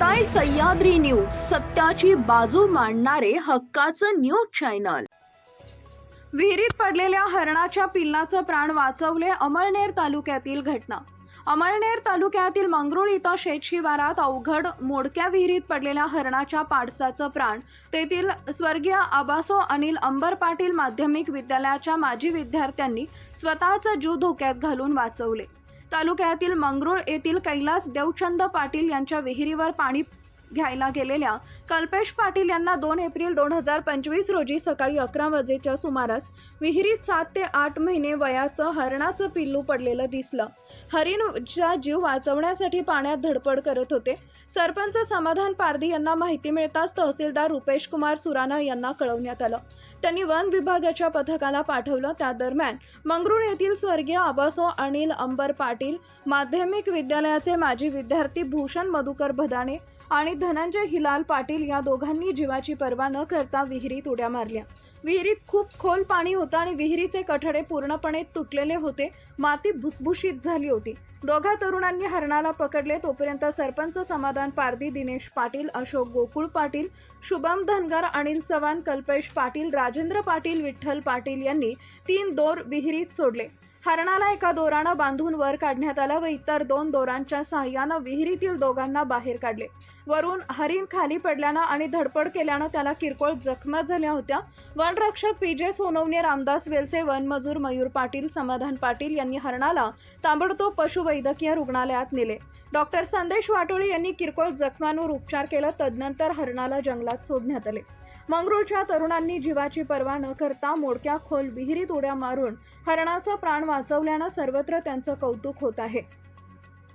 ताई सह्याद्री न्यूज. सत्याची बाजू मांडणारे हक्काचं न्यूज चॅनल. विहिरीत पडलेल्या हरणाच्या पिल्लाचं प्राण वाचवले अमळनेर तालुक्यातील घटना. अमळनेर तालुक्यातील मंगरुळ इथं शेतशिवारात अवघड मोडक्या विहिरीत पडलेल्या हरणाच्या पाडसाचं प्राण तेथील स्वर्गीय आबासो अनिल अंबर पाटील माध्यमिक विद्यालयाच्या माजी विद्यार्थ्यांनी स्वतःचा जीव धोक्यात घालून वाचवले. तालुक्यातील मंगरुळ येथील कैलास देवचंद पाटील यांच्या विहिरीवर पाणी घ्यायला गेलेल्या कल्पेश पाटील यांना दोन एप्रिल दोन हजार पंचवीस रोजी सकाळी अकरा वाजेच्या सुमारास विहिरीत सात ते आठ महिने वयाचं हरणाचं पिल्लू पडलेलं दिसलं. हरिणचा जीव वाचवण्यासाठी पाण्यात धडपड करत होते. सरपंच समाधान पारधी यांना माहिती मिळताच तहसीलदार रुपेश कुमार सुराना यांना कळवण्यात आलं. त्यांनी वन विभागाच्या पथकाला पाठवलं. त्या दरम्यान मंगरुळ येथील स्वर्गीय आबासो अनिल अंबर पाटील माध्यमिक विद्यालयाचे माजी विद्यार्थी भूषण मधुकर भदाणे आणि धनंजय हिलाल पाटील या दोघांनी जीवाची पर्वा न करता विहिरीत उड्या मारल्या. विहिरीत खूप खोल पाणी होतं आणि विहिरीचे कठडे पूर्णपणे तुटलेले होते. माती भुसभुशीत झाली होती. दोघा तरुणांनी हरणाला पकडले. तोपर्यंत सरपंच समाधान पारदी दिनेश पाटील अशोक गोकुळ पाटील शुभम धनगर अनिल चव्हाण कल्पेश पाटील राजेंद्र पाटील विठ्ठल पाटील यांनी तीन दोर विहिरीत सोडले. हरणाला एका दोरानं बांधून वर काढण्यात आलं व इतर दोन दोरांच्या सहाय्यानं विहिरीतील दोघांना बाहेर काढले. वरून हरिण खाली पडल्यानं आणि धडपड केल्यानं त्याला किरकोळ जखमा झाल्या होत्या. वनरक्षक पी जे सोनवणे रामदास वेलसे वनमजूर मयूर पाटील समाधान पाटील यांनी हरणाला ताबडतोब पशुवैद्यकीय रुग्णालयात नेले. डॉक्टर संदेश वाटोळी यांनी किरकोळ जखमांवर उपचार केला. तदनंतर हरणाला जंगलात सोडण्यात आले. मंगरूळच्या तरुणांनी जीवाची पर्वा न करता मोडक्या खोल विहिरीत उड्या मारून हरणाचा प्राण वाचवल्यानं सर्वत्र त्यांचं कौतुक होत आहे.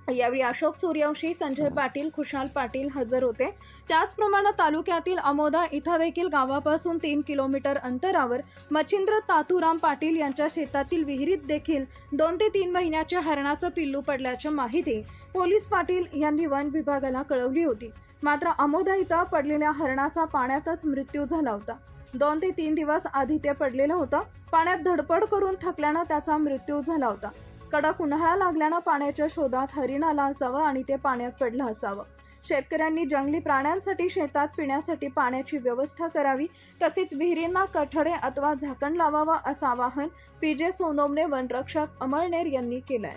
यावेळी अशोक सूर्यवंशी संजय पाटील खुशाल पाटील हजर होते. त्याचप्रमाणे तालुक्यातील अमोदा इथं देखील गावापासून तीन किलोमीटर अंतरावर मच्छिंद्र तातुराम पाटील यांच्या शेतातील विहिरीत देखील दोन ते तीन महिन्याच्या हरणाचं पिल्लू पडल्याची माहिती पोलीस पाटील यांनी वन विभागाला कळवली होती. मात्र अमोदा इथं पडलेल्या हरणाचा पाण्यातच मृत्यू झाला होता. दोन ते तीन दिवस आधी ते पडलेलं होतं. पाण्यात धडपड करून थकल्यानं त्याचा मृत्यू झाला होता. कडक उन्हाळा लागल्यानं पाण्याच्या शोधात हरिण आला असावं आणि ते पाण्यात पडलं असावं. शेतकऱ्यांनी जंगली प्राण्यांसाठी शेतात पिण्यासाठी पाण्याची व्यवस्था करावी तसेच विहिरींना कठडे अथवा झाकण लावावं असं आवाहन पी जे सोनोमने वनरक्षक अमळनेर यांनी केलंय.